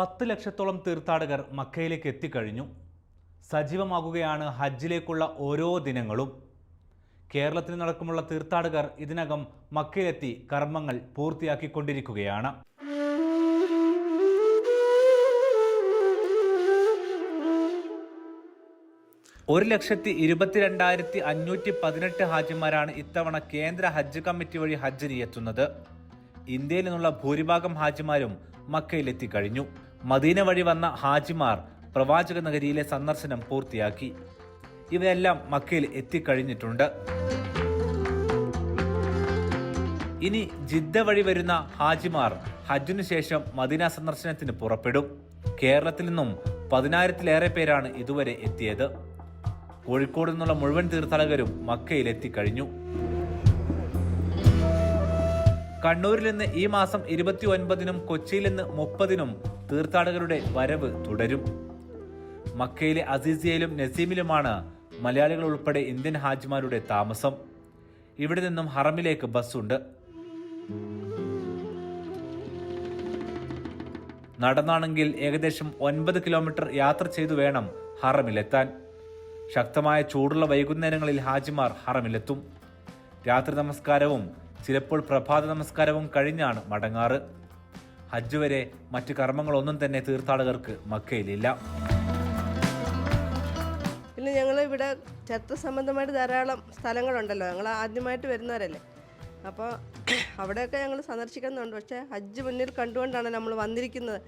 പത്ത് ലക്ഷത്തോളം തീർത്ഥാടകർ മക്കയിലേക്ക് എത്തിക്കഴിഞ്ഞു. സജീവമാകുകയാണ് ഹജ്ജിലേക്കുള്ള ഓരോ ദിനങ്ങളും. കേരളത്തിൽ നടക്കുമുള്ള തീർത്ഥാടകർ ഇതിനകം മക്കയിലെത്തി കർമ്മങ്ങൾ പൂർത്തിയാക്കിക്കൊണ്ടിരിക്കുകയാണ്. ഒരു ലക്ഷത്തി ഇരുപത്തിരണ്ടായിരത്തി അഞ്ഞൂറ്റി പതിനെട്ട് ഹാജിമാരാണ് ഇത്തവണ കേന്ദ്ര ഹജ്ജ് കമ്മിറ്റി വഴി ഹജ്ജിനെത്തുന്നത് ഇന്ത്യയിൽ നിന്നുള്ള ഭൂരിഭാഗം ഹാജിമാരും മക്കയിലെത്തിക്കഴിഞ്ഞു മദീന വഴി വന്ന ഹാജിമാർ പ്രവാചക നഗരിയിലെ സന്ദർശനം പൂർത്തിയാക്കി. ഇവയെല്ലാം മക്കയിൽ എത്തിക്കഴിഞ്ഞിട്ടുണ്ട്. ഇനി ജിദ്ദ വഴി വരുന്ന ഹാജിമാർ ഹജ്ജിനു ശേഷം മദീന സന്ദർശനത്തിന് പുറപ്പെടും. കേരളത്തിൽ നിന്നും പതിനായിരത്തിലേറെ പേരാണ് ഇതുവരെ എത്തിയത്. കോഴിക്കോട് നിന്നുള്ള മുഴുവൻ തീർത്ഥാടകരും മക്കയിൽ എത്തിക്കഴിഞ്ഞു. കണ്ണൂരിൽ നിന്ന് ഈ മാസം ഇരുപത്തി ഒൻപതിനും കൊച്ചിയിൽ നിന്ന് മുപ്പതിനും തീർത്ഥാടകരുടെ വരവ് തുടരും. മക്കയിലെ അസീസിയയിലും നസീമിലുമാണ് മലയാളികൾ ഉൾപ്പെടെ ഇന്ത്യൻ ഹാജിമാരുടെ താമസം. ഇവിടെ നിന്നും ഹറമിലേക്ക് ബസ്സുണ്ട്. നടന്നാണെങ്കിൽ ഏകദേശം ഒൻപത് കിലോമീറ്റർ യാത്ര ചെയ്തു വേണം ഹറമിലെത്താൻ. ശക്തമായ ചൂടുള്ള വൈകുന്നേരങ്ങളിൽ ഹാജിമാർ ഹറമിലെത്തും. രാത്രി നമസ്കാരവും ചിലപ്പോൾ പ്രഭാത നമസ്കാരവും കഴിഞ്ഞാണ് മടങ്ങാറ്. ഹജ്ജ് വരെ മറ്റു കർമ്മങ്ങളൊന്നും തന്നെ തീർത്ഥാടകർക്ക് മക്കയിലില്ല. പിന്നെ ഞങ്ങൾ ഇവിടെ ചരിത്ര സംബന്ധമായിട്ട് ധാരാളം സ്ഥലങ്ങളുണ്ടല്ലോ. ഞങ്ങൾ ആദ്യമായിട്ട് വരുന്നവരല്ലേ. അപ്പോൾ അവിടെയൊക്കെ ഞങ്ങൾ സന്ദർശിക്കുന്നുണ്ട്. പക്ഷേ ഹജ്ജ് മുന്നിൽ കണ്ടുകൊണ്ടാണ് നമ്മൾ വന്നിരിക്കുന്നത്.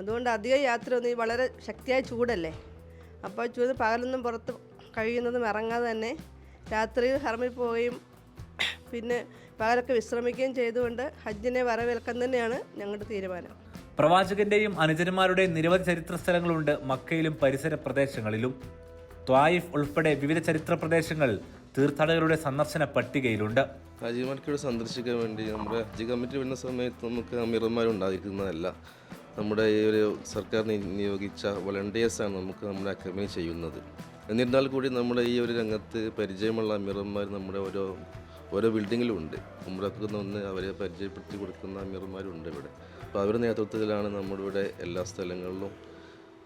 അതുകൊണ്ട് അധികം യാത്ര ഒന്നും ഈ വളരെ ശക്തിയായ ചൂടല്ലേ. അപ്പോൾ ചൂട് പകലൊന്നും പുറത്ത് കഴിയുന്നതും ഇറങ്ങാതെ തന്നെ രാത്രി ഹർമ്മിൽ പോവുകയും പിന്നെ പകലൊക്കെ വിശ്രമിക്കുകയും ചെയ്തുകൊണ്ട് ഹജ്ജിനെ വരവേൽക്കാൻ തന്നെയാണ് ഞങ്ങളുടെ തീരുമാനം. പ്രവാചകന്റെയും അനുജന്മാരുടെയും നിരവധി ചരിത്ര സ്ഥലങ്ങളുണ്ട് മക്കയിലും പരിസര പ്രദേശങ്ങളിലും. ത്വായിഫ് ഉൾപ്പെടെ വിവിധ ചരിത്ര പ്രദേശങ്ങൾ തീർത്ഥാടകരുടെ സന്ദർശന പട്ടികയിലുണ്ട്. ഹാജിമാർക്കിവിടെ സന്ദർശിക്കാൻ വേണ്ടി നമ്മുടെ ഹജ്ജ് കമ്മിറ്റി വരുന്ന സമയത്ത് നമുക്ക് അമീർമാരുണ്ടായിരിക്കുന്നതല്ല നമ്മുടെ ഈ ഒരു സർക്കാർ നിയോഗിച്ച വളണ്ടിയേഴ്സാണ് നമുക്ക് നമ്മുടെ അക്കാദമി ചെയ്യുന്നത്. എന്നിരുന്നാൽ കൂടി നമ്മുടെ ഈ ഒരു രംഗത്ത് പരിചയമുള്ള അമീറന്മാർ നമ്മുടെ ഓരോ ഓരോ ബിൽഡിങ്ങിലും ഉണ്ട് നമ്മളൊക്കെ ഒന്ന് അവരെ പരിചയപ്പെടുത്തി കൊടുക്കുന്ന അമീർമാരുണ്ട് ഇവിടെ. അപ്പോൾ അവരുടെ നേതൃത്വത്തിലാണ് നമ്മുടെ ഇവിടെ എല്ലാ സ്ഥലങ്ങളിലും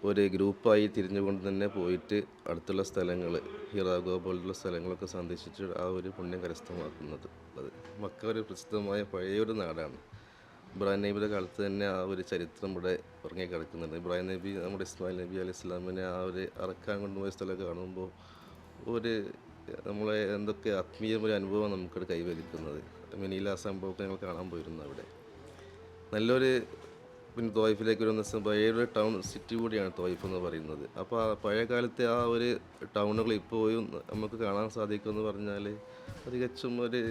ഒരു ഗ്രൂപ്പായി തിരിഞ്ഞുകൊണ്ട് തന്നെ പോയിട്ട് അടുത്തുള്ള സ്ഥലങ്ങൾ ഹിറാഗോ പോലുള്ള സ്ഥലങ്ങളൊക്കെ സന്ദർശിച്ച് ആ ഒരു പുണ്യം കരസ്ഥമാക്കുന്നത്. അത് മക്ക ഒരു പ്രസിദ്ധമായ പഴയൊരു നാടാണ്. ഇബ്രാഹിം നബിയുടെ കാലത്ത് തന്നെ ആ ഒരു ചരിത്രം ഇവിടെ ഉറങ്ങി കിടക്കുന്നുണ്ട്. ഇബ്രാഹിം നബി നമ്മുടെ ഇസ്മായിൽ നബി അലൈഹി ഇസ്ലാമിനെ ആ ഒരു അറക്കാൻ കൊണ്ടുപോയ സ്ഥലമൊക്കെ കാണുമ്പോൾ ഒരു നമ്മളെ എന്തൊക്കെ ആത്മീയമായ അനുഭവം നമുക്കവിടെ കൈവരിക്കുന്നത്? മിനിയിൽ ആ സംഭവമൊക്കെ ഞങ്ങൾ കാണാൻ പോയിരുന്നു അവിടെ. നല്ലൊരു പിന്നെ തോയ്ഫിലേക്ക് വരുന്ന ദിവസം പഴയൊരു ടൗൺ സിറ്റി കൂടിയാണ് തോയ്ഫ് എന്ന് പറയുന്നത്. അപ്പോൾ ആ പഴയ കാലത്തെ ആ ഒരു ടൗണുകൾ ഇപ്പോഴും നമുക്ക് കാണാൻ സാധിക്കുമെന്ന് പറഞ്ഞാൽ തികച്ചും ഒരു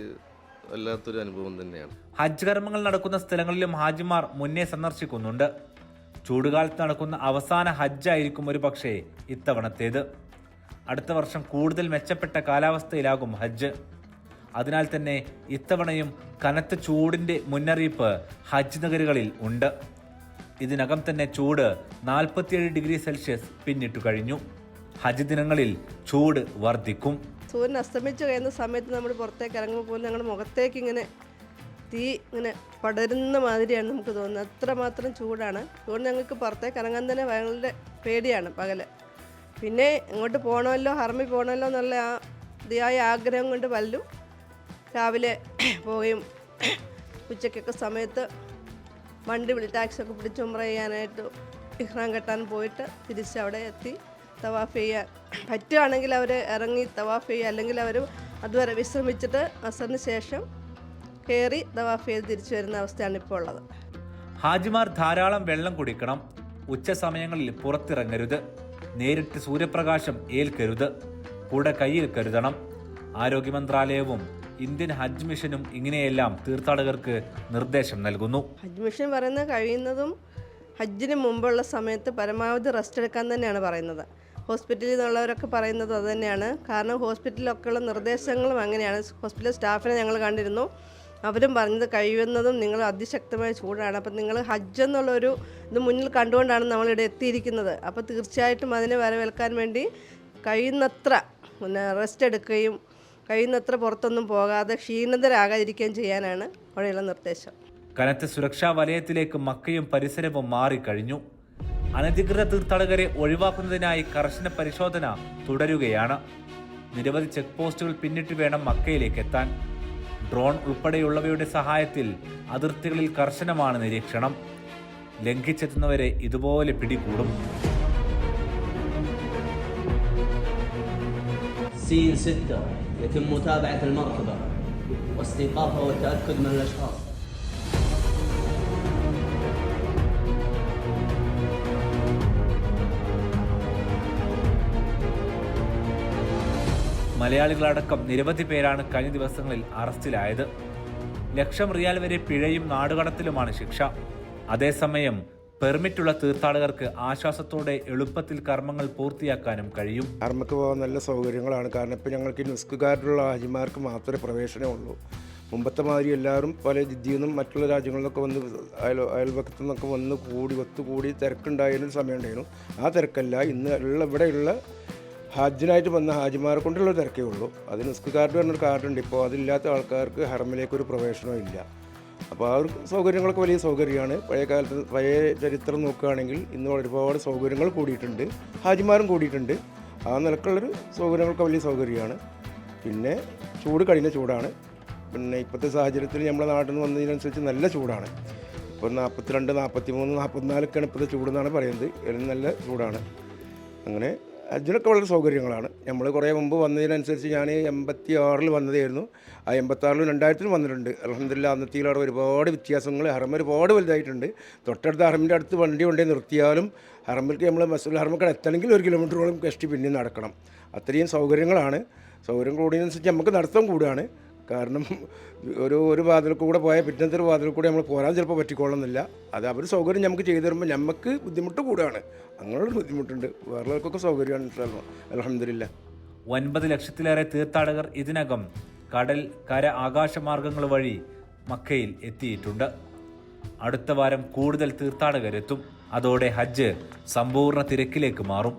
വല്ലാത്തൊരു അനുഭവം തന്നെയാണ്. ഹജ്ജ് കർമ്മങ്ങൾ നടക്കുന്ന സ്ഥലങ്ങളിലും ഹാജിമാർ മുന്നേ സന്ദർശിക്കുന്നുണ്ട്. ചൂടുകാലത്ത് നടക്കുന്ന അവസാന ഹജ്ജായിരിക്കും ഒരു പക്ഷേ ഇത്തവണത്തേത്. അടുത്ത വർഷം കൂടുതൽ മെച്ചപ്പെട്ട കാലാവസ്ഥയിലാകും ഹജ്ജ്. അതിനാൽ തന്നെ ഇത്തവണയും കനത്ത ചൂടിന്റെ മുന്നറിയിപ്പ് ഹജ്ജ് നഗരികളിൽ ഉണ്ട്. ഇതിനകം തന്നെ ചൂട് നാൽപ്പത്തിയേഴ് ഡിഗ്രി സെൽഷ്യസ് പിന്നിട്ടു കഴിഞ്ഞു. ഹജ്ജ് ദിനങ്ങളിൽ ചൂട് വർദ്ധിക്കും. സൂര്യൻ അസ്തമിച്ചു കഴിയുന്ന സമയത്ത് നമ്മൾ പുറത്തേക്ക് ഇറങ്ങുമ്പോൾ ഞങ്ങളുടെ മുഖത്തേക്ക് ഇങ്ങനെ തീ ഇങ്ങനെ പടരുന്ന മാതിരിയാണ് നമുക്ക് തോന്നുന്നത്. അത്രമാത്രം ചൂടാണ്. അതുകൊണ്ട് ഞങ്ങൾക്ക് പുറത്തേക്ക് ഇറങ്ങാൻ തന്നെ ഭയങ്കര പേടിയാണ് പകൽ. പിന്നെ ഇങ്ങോട്ട് പോകണമല്ലോ ഹർമി പോകണമല്ലോ എന്നുള്ള ആ ഇതിയായ ആഗ്രഹം കൊണ്ട് പലരും രാവിലെ പോവുകയും ഉച്ചയ്ക്കൊക്കെ സമയത്ത് വണ്ടി വിളി ടാക്സി ഒക്കെ പിടിച്ച് ഉമ്ര ചെയ്യാനായിട്ട് ഇഹ്റാം കെട്ടാൻ പോയിട്ട് തിരിച്ച് അവിടെ എത്തി. തവാഫ് ചെയ്യാൻ പറ്റുകയാണെങ്കിൽ അവർ ഇറങ്ങി തവാഫ് ചെയ്യുക. അല്ലെങ്കിൽ അവർ അതുവരെ വിശ്രമിച്ചിട്ട് അസറിന് ശേഷം കയറി തവാഫ് ചെയ്ത് തിരിച്ചു വരുന്ന അവസ്ഥയാണ് ഇപ്പോൾ ഉള്ളത്. ഹാജിമാർ ധാരാളം വെള്ളം കുടിക്കണം. ഉച്ച സമയങ്ങളിൽ പുറത്തിറങ്ങരുത്. നേരിട്ട് സൂര്യപ്രകാശം ഏൽക്കരുത്. കൂടെ കയ്യിൽ കരുതണം. ആരോഗ്യ മന്ത്രാലയവും ഇന്ത്യൻ ഹജ്ജ് മിഷനും ഇങ്ങനെയെല്ലാം തീർത്ഥാടകർക്ക് നിർദ്ദേശം നൽകുന്നു. ഹജ്ജ് മിഷൻ പറയുന്നത് കഴിയുന്നതും ഹജ്ജിന് മുമ്പുള്ള സമയത്ത് പരമാവധി റെസ്റ്റ് എടുക്കാൻ തന്നെയാണ് പറയുന്നത്. ഹോസ്പിറ്റലിൽ നിന്നുള്ളവരൊക്കെ പറയുന്നത് അത് തന്നെയാണ്. കാരണം ഹോസ്പിറ്റലിലൊക്കെയുള്ള നിർദ്ദേശങ്ങളും അങ്ങനെയാണ്. ഹോസ്പിറ്റൽ സ്റ്റാഫിനെ ഞങ്ങൾ കണ്ടിരുന്നു. അവരും പറഞ്ഞത് കഴിയുന്നതും നിങ്ങൾ അതിശക്തമായ ചൂടാണ്. അപ്പം നിങ്ങൾ ഹജ്ജ് എന്നുള്ളൊരു ഇത് മുന്നിൽ കണ്ടുകൊണ്ടാണ് നമ്മളിവിടെ എത്തിയിരിക്കുന്നത്. അപ്പോൾ തീർച്ചയായിട്ടും അതിനെ വരവേൽക്കാൻ വേണ്ടി കഴിയുന്നത്ര പിന്നെ റെസ്റ്റ് എടുക്കുകയും കഴിയുന്നത്ര പുറത്തൊന്നും പോകാതെ ക്ഷീണിതരാകാതിരിക്കുകയും ചെയ്യാനാണ് അവിടെയുള്ള നിർദ്ദേശം. കനത്ത സുരക്ഷാ വലയത്തിലേക്ക് മക്കയും പരിസരവും മാറിക്കഴിഞ്ഞു അനധികൃത തീർത്ഥാടകരെ ഒഴിവാക്കുന്നതിനായി കർശന പരിശോധന തുടരുകയാണ്. നിരവധി ചെക്ക് പോസ്റ്റുകൾ പിന്നിട്ട് വേണം മക്കയിലേക്ക് എത്താൻ. ഡ്രോൺ ഉൾപ്പെടെയുള്ളവയുടെ സഹായത്തിൽ അതിർത്തികളിൽ കർശനമാണ് നിരീക്ഷണം ലംഘിച്ചെത്തുന്നവരെ ഇതുപോലെ പിടികൂടും سين ستة يتم متابعة المركبة واستيقافها والتأكد من الأشخاص മലയാളികളടക്കം നിരവധി പേരാണ് കഴിഞ്ഞ ദിവസങ്ങളിൽ അറസ്റ്റിലായത്. ലക്ഷം റിയാൽ വരെ പിഴയും നാടുകടത്തിലുമാണ് ശിക്ഷ. അതേസമയം പെർമിറ്റുള്ള തീർത്ഥാടകർക്ക് ആശ്വാസത്തോടെ എളുപ്പത്തിൽ കർമ്മങ്ങൾ പൂർത്തിയാക്കാനും കഴിയും. കർമ്മക്ക് പോകാൻ നല്ല സൗകര്യങ്ങളാണ്. കാരണം ഇപ്പോൾ ഞങ്ങൾക്ക് നുസ്കുകാരിലുള്ള ഹാജിമാർക്ക് മാത്രമേ പ്രവേശനമുള്ളൂ മുമ്പത്തെ മാതിരി എല്ലാവരും പല ജിദ്ദിയിൽ നിന്നും മറ്റുള്ള രാജ്യങ്ങളിലൊക്കെ വന്ന് അയൽ അയൽപക്കത്തു നിന്നൊക്കെ വന്ന് കൂടി ഒത്തുകൂടി തിരക്കുണ്ടായിരുന്ന സമയം ഉണ്ടായിരുന്നു. ആ തിരക്കല്ല ഇന്ന് ഉള്ള ഇവിടെയുള്ള ഹജ്ജിനായിട്ട് വന്ന ഹാജിമാരെ കൊണ്ടുള്ള തിരക്കേ ഉള്ളൂ. അത് നുസ്ക് കാർഡ് പറഞ്ഞൊരു കാർഡുണ്ട് ഇപ്പോൾ അതില്ലാത്ത ആൾക്കാർക്ക് ഹറമിലേക്ക് ഒരു പ്രവേശനവും ഇല്ല. അപ്പോൾ ആ ഒരു സൗകര്യങ്ങളൊക്കെ വലിയ സൗകര്യമാണ്. പഴയ കാലത്ത് പഴയ ചരിത്രം നോക്കുകയാണെങ്കിൽ ഇന്ന് ഒരുപാട് സൗകര്യങ്ങൾ കൂടിയിട്ടുണ്ട്. ഹാജിമാരും കൂടിയിട്ടുണ്ട്. ആ നിലക്കുള്ളൊരു സൗകര്യങ്ങളൊക്കെ വലിയ സൗകര്യമാണ്. പിന്നെ ചൂട് കഠിന ചൂടാണ്. പിന്നെ ഇപ്പോഴത്തെ സാഹചര്യത്തിൽ നമ്മുടെ നാട്ടിൽ നിന്ന് വന്നതിനനുസരിച്ച് നല്ല ചൂടാണ്. ഇപ്പോൾ നാൽപ്പത്തിരണ്ട് നാൽപ്പത്തി മൂന്ന് നാൽപ്പത്തിനാലൊക്കെയാണ് ഇപ്പോഴത്തെ ചൂടെന്നാണ് പറയുന്നത്. നല്ല ചൂടാണ്. അങ്ങനെ അതിനൊക്കെ വളരെ സൗകര്യങ്ങളാണ്. നമ്മൾ കുറേ മുമ്പ് വന്നതിനനുസരിച്ച് ഞാൻ എൺപത്തി ആറിൽ വന്നതായിരുന്നു. ആ എൺപത്താറിലും രണ്ടായിരത്തിലും വന്നിട്ടുണ്ട്. അലഹമില്ല അന്നത്തിയിലവിടെ ഒരുപാട് വ്യത്യാസങ്ങൾ ഹറം ഒരുപാട് വലുതായിട്ടുണ്ട്. തൊട്ടടുത്ത ഹറമിന്റെ അടുത്ത് വണ്ടി കൊണ്ടേ നിർത്തിയാലും ഹറമിലേക്ക് നമ്മൾ മസൂൽ ഹറമൊക്കെ എത്തണമെങ്കിൽ ഒരു കിലോമീറ്ററോളം കഷ്ടി പിന്നെ നടക്കണം. അത്രയും സൗകര്യങ്ങളാണ്. സൗകര്യം കൂടിയതനുസരിച്ച് നമുക്ക് നടത്തം കൂടുകയാണ് കാരണം ഒരു ഒരു വാതിൽ കൂടെ പോയാൽ പിറ്റത്തെ ഒരു വാതിൽ കൂടെ നമ്മൾ പോരാൻ ചിലപ്പോൾ പറ്റിക്കോളുന്നില്ല. അത് അവർ സൗകര്യം നമുക്ക് ചെയ്തു തരുമ്പോൾ നമുക്ക് ബുദ്ധിമുട്ട് കൂടുകയാണ് അങ്ങനെയുള്ള ബുദ്ധിമുട്ടുണ്ട്. വേറെവർക്കൊക്കെ സൗകര്യമാണ് അലഹമില്ല ഒൻപത് ലക്ഷത്തിലേറെ തീർത്ഥാടകർ ഇതിനകം കടൽ കര ആകാശമാർഗങ്ങൾ വഴി മക്കയിൽ എത്തിയിട്ടുണ്ട്. അടുത്ത വാരം കൂടുതൽ തീർത്ഥാടകരെത്തും. അതോടെ ഹജ്ജ് സമ്പൂർണ തിരക്കിലേക്ക് മാറും.